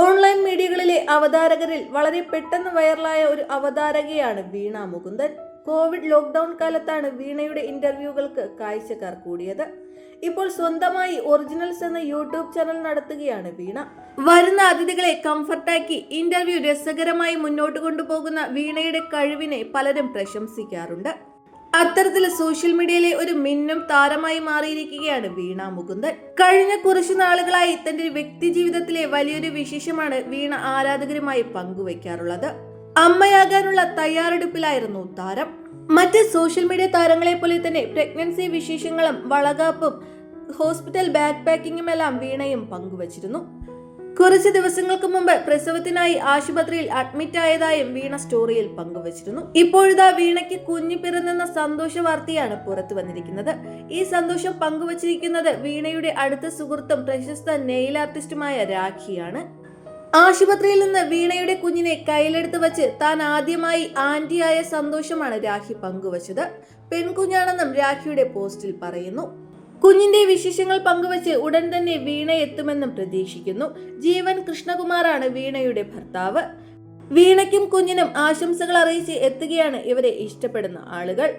Online മീഡിയകളിലെ അവതാരകരിൽ വളരെ പെട്ടെന്ന് വൈറലായ ഒരു അവതാരകയാണ് വീണ മുകുന്ദൻ. കോവിഡ് ലോക്ക്ഡൌൺ കാലത്താണ് വീണയുടെ ഇന്റർവ്യൂകൾക്ക് കാഴ്ചക്കാർ കൂടിയത്. ഇപ്പോൾ സ്വന്തമായി ഒറിജിനൽസ് എന്ന യൂട്യൂബ് ചാനൽ നടത്തുകയാണ് വീണ. വരുന്ന അതിഥികളെ കംഫർട്ടാക്കി ഇന്റർവ്യൂ രസകരമായി മുന്നോട്ട് കൊണ്ടുപോകുന്ന വീണയുടെ കഴിവിനെ പലരും പ്രശംസിക്കാറുണ്ട്. അത്തരത്തിൽ സോഷ്യൽ മീഡിയയിലെ ഒരു മിന്നും താരമായി മാറിയിരിക്കുകയാണ് വീണ മുകുന്ദൻ. കഴിഞ്ഞ കുറച്ചു നാളുകളായി തന്റെ വ്യക്തി ജീവിതത്തിലെ വലിയൊരു വിശേഷമാണ് വീണ ആരാധകരുമായി പങ്കുവയ്ക്കാറുള്ളത് അമ്മയാകാനുള്ള തയ്യാറെടുപ്പിലായിരുന്നു താരം. മറ്റ് സോഷ്യൽ മീഡിയ താരങ്ങളെ പോലെ തന്നെ പ്രഗ്നൻസി വിശേഷങ്ങളും വളകാപ്പും ഹോസ്പിറ്റൽ ബാക്ക് പാക്കിങ്ങും എല്ലാം വീണയും പങ്കുവച്ചിരുന്നു. കുറച്ച് ദിവസങ്ങൾക്ക് മുമ്പ് പ്രസവത്തിനായി ആശുപത്രിയിൽ അഡ്മിറ്റ് ആയതായും വീണ സ്റ്റോറിയിൽ പങ്കുവച്ചിരുന്നു. ഇപ്പോഴിതാ വീണയ്ക്ക് കുഞ്ഞു പിറന്നെന്ന സന്തോഷ വാർത്തയാണ് പുറത്തു വന്നിരിക്കുന്നത്. ഈ സന്തോഷം പങ്കുവച്ചിരിക്കുന്നത് വീണയുടെ അടുത്ത സുഹൃത്തും പ്രശസ്ത നെയിൽ ആർട്ടിസ്റ്റുമായ രാഖിയാണ്. ആശുപത്രിയിൽ നിന്ന് വീണയുടെ കുഞ്ഞിനെ കയ്യിലെടുത്ത് വച്ച് താൻ ആദ്യമായി ആന്റിയായ സന്തോഷമാണ് രാഖി പങ്കുവച്ചത്. പെൺകുഞ്ഞാണെന്നും രാഖിയുടെ പോസ്റ്റിൽ പറയുന്നു. കുഞ്ഞിന്റെ വിശേഷങ്ങൾ പങ്കുവച്ച് ഉടൻ തന്നെ വീണ എത്തുമെന്നും പ്രതീക്ഷിക്കുന്നു. ജീവൻ കൃഷ്ണകുമാറാണ് വീണയുടെ ഭർത്താവ്. വീണയ്ക്കും കുഞ്ഞിനും ആശംസകൾ അറിയിച്ച് എത്തുകയാണ് ഇവരെ ഇഷ്ടപ്പെടുന്ന ആളുകൾ.